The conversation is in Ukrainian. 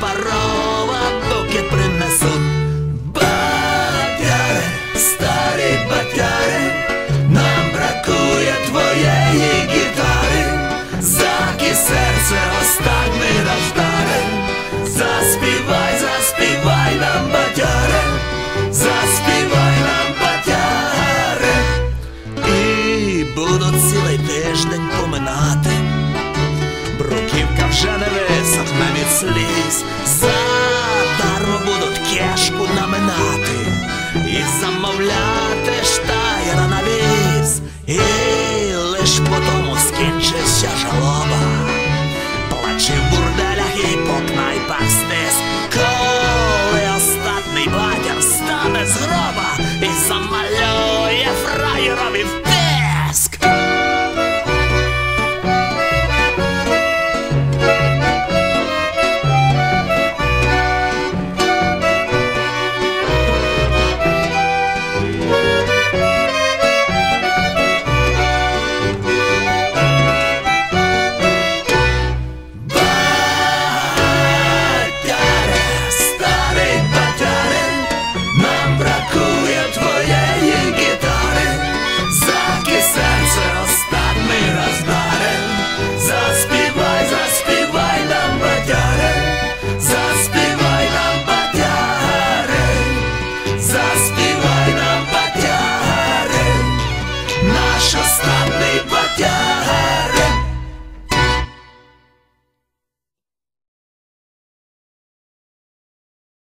парова букет принесуть. Батяре, старі батяре, нам бракує твоєї гітари, заки серце остань ми дождаре. Заспівай, заспівай нам, батяре, заспівай нам, батяре. І буду цілий тиждень поминати. Бруківка вже не висохне сліз, задармо будуть кешку наминати, і замовляти штайра на віз, і лиш по тому скінчився жалоба, плачі в бурделях і по кнайпах стис, коли остатний батір стане з гроба.